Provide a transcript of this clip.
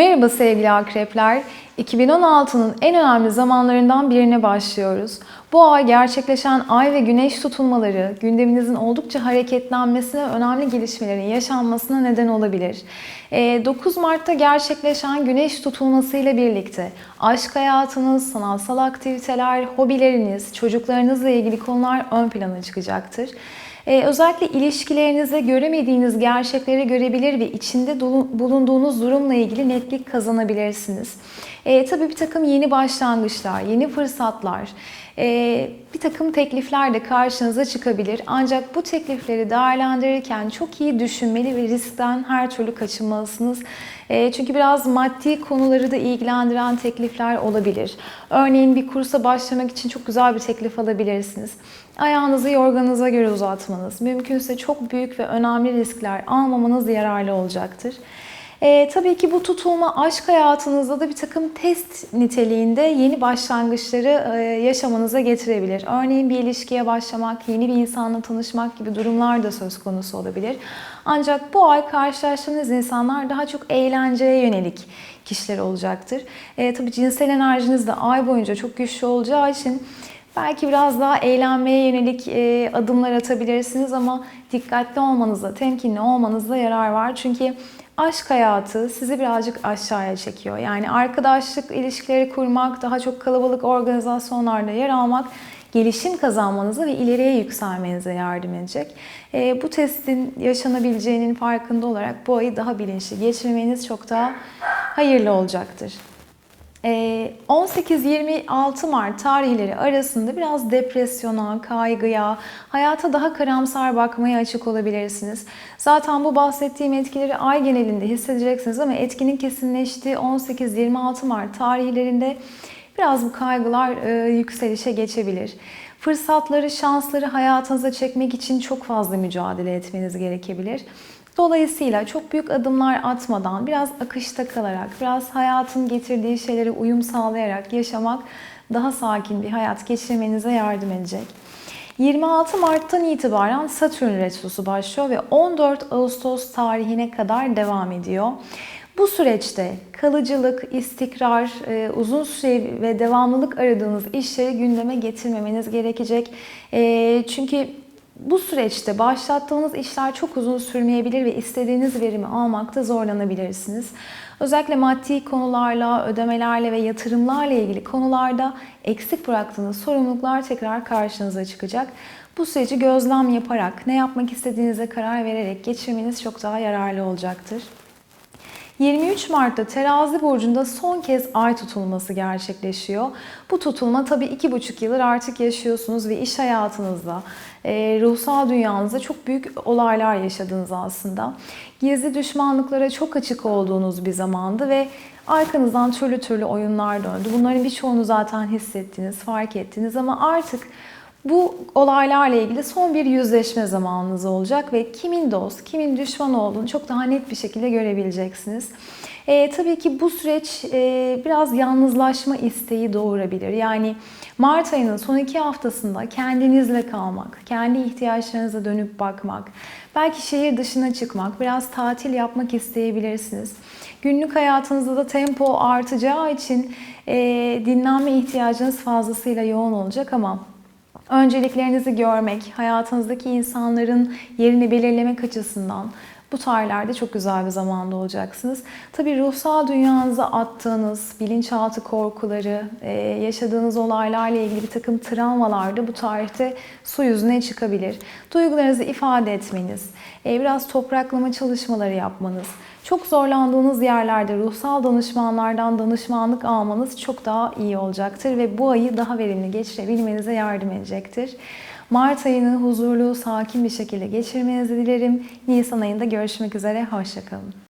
Merhaba sevgili akrepler. 2016'nın en önemli zamanlarından birine başlıyoruz. Bu ay gerçekleşen ay ve güneş tutulmaları gündeminizin oldukça hareketlenmesine, önemli gelişmelerin yaşanmasına neden olabilir. Ee, 9 Mart'ta gerçekleşen güneş tutulmasıyla birlikte aşk hayatınız, sanatsal aktiviteler, hobileriniz, çocuklarınızla ilgili konular ön plana çıkacaktır. Ee, özellikle ilişkilerinizde göremediğiniz gerçekleri görebilir ve içinde bulunduğunuz durumla ilgili netlik kazanabilirsiniz. Ee, tabii bir takım yeni başlangıçlar, yeni fırsatlar, ee, bir takım teklifler de karşınıza çıkabilir. Ancak bu teklifleri değerlendirirken çok iyi düşünmeli ve riskten her türlü kaçınmalısınız. Ee, çünkü biraz maddi konuları da ilgilendiren teklifler olabilir. Örneğin bir kursa başlamak için çok güzel bir teklif alabilirsiniz. Ayağınızı yorganınıza göre uzatmanız, mümkünse çok büyük ve önemli riskler almamanız yararlı olacaktır. Ee, tabii ki bu tutulma aşk hayatınızda da bir takım test niteliğinde yeni başlangıçları e, yaşamanıza getirebilir. Örneğin bir ilişkiye başlamak, yeni bir insanla tanışmak gibi durumlar da söz konusu olabilir. Ancak bu ay karşılaştığınız insanlar daha çok eğlenceye yönelik kişiler olacaktır. E, tabii cinsel enerjiniz de ay boyunca çok güçlü olacağı için Belki biraz daha eğlenmeye yönelik e, adımlar atabilirsiniz ama dikkatli olmanızda, temkinli olmanızda yarar var. Çünkü aşk hayatı sizi birazcık aşağıya çekiyor. Yani arkadaşlık ilişkileri kurmak, daha çok kalabalık organizasyonlarda yer almak gelişim kazanmanıza ve ileriye yükselmenize yardım edecek. E, bu testin yaşanabileceğinin farkında olarak bu ayı daha bilinçli geçirmeniz çok daha hayırlı olacaktır. Ee, 18-26 Mart tarihleri arasında biraz depresyona, kaygıya, hayata daha karamsar bakmaya açık olabilirsiniz. Zaten bu bahsettiğim etkileri ay genelinde hissedeceksiniz ama etkinin kesinleştiği 18-26 Mart tarihlerinde biraz bu kaygılar e, yükselişe geçebilir. Fırsatları, şansları hayatınıza çekmek için çok fazla mücadele etmeniz gerekebilir. Dolayısıyla çok büyük adımlar atmadan, biraz akışta kalarak, biraz hayatın getirdiği şeylere uyum sağlayarak yaşamak daha sakin bir hayat geçirmenize yardım edecek. 26 Mart'tan itibaren Satürn retrosu başlıyor ve 14 Ağustos tarihine kadar devam ediyor. Bu süreçte kalıcılık, istikrar, e, uzun süre ve devamlılık aradığınız işleri gündeme getirmemeniz gerekecek. E, Çünkü bu süreçte başlattığınız işler çok uzun sürmeyebilir ve istediğiniz verimi almakta zorlanabilirsiniz. Özellikle maddi konularla, ödemelerle ve yatırımlarla ilgili konularda eksik bıraktığınız sorumluluklar tekrar karşınıza çıkacak. Bu süreci gözlem yaparak, ne yapmak istediğinize karar vererek geçirmeniz çok daha yararlı olacaktır. 23 Mart'ta terazi burcunda son kez ay tutulması gerçekleşiyor. Bu tutulma tabii iki buçuk yıldır artık yaşıyorsunuz ve iş hayatınızda, e, ruhsal dünyanızda çok büyük olaylar yaşadınız aslında. Gizli düşmanlıklara çok açık olduğunuz bir zamandı ve arkanızdan türlü türlü oyunlar döndü. Bunların birçoğunu zaten hissettiniz, fark ettiniz ama artık bu olaylarla ilgili son bir yüzleşme zamanınız olacak ve kimin dost, kimin düşman olduğunu çok daha net bir şekilde görebileceksiniz. E, tabii ki bu süreç e, biraz yalnızlaşma isteği doğurabilir. Yani Mart ayının son iki haftasında kendinizle kalmak, kendi ihtiyaçlarınıza dönüp bakmak, belki şehir dışına çıkmak, biraz tatil yapmak isteyebilirsiniz. Günlük hayatınızda da tempo artacağı için e, dinlenme ihtiyacınız fazlasıyla yoğun olacak ama önceliklerinizi görmek, hayatınızdaki insanların yerini belirlemek açısından bu tarihlerde çok güzel bir zamanda olacaksınız. Tabii ruhsal dünyanıza attığınız bilinçaltı korkuları, e, yaşadığınız olaylarla ilgili bir takım travmalar da bu tarihte su yüzüne çıkabilir. Duygularınızı ifade etmeniz, e, biraz topraklama çalışmaları yapmanız, çok zorlandığınız yerlerde ruhsal danışmanlardan danışmanlık almanız çok daha iyi olacaktır ve bu ayı daha verimli geçirebilmenize yardım edecektir. Mart ayını huzurlu, sakin bir şekilde geçirmenizi dilerim. Nisan ayında görüşmek üzere, hoşçakalın.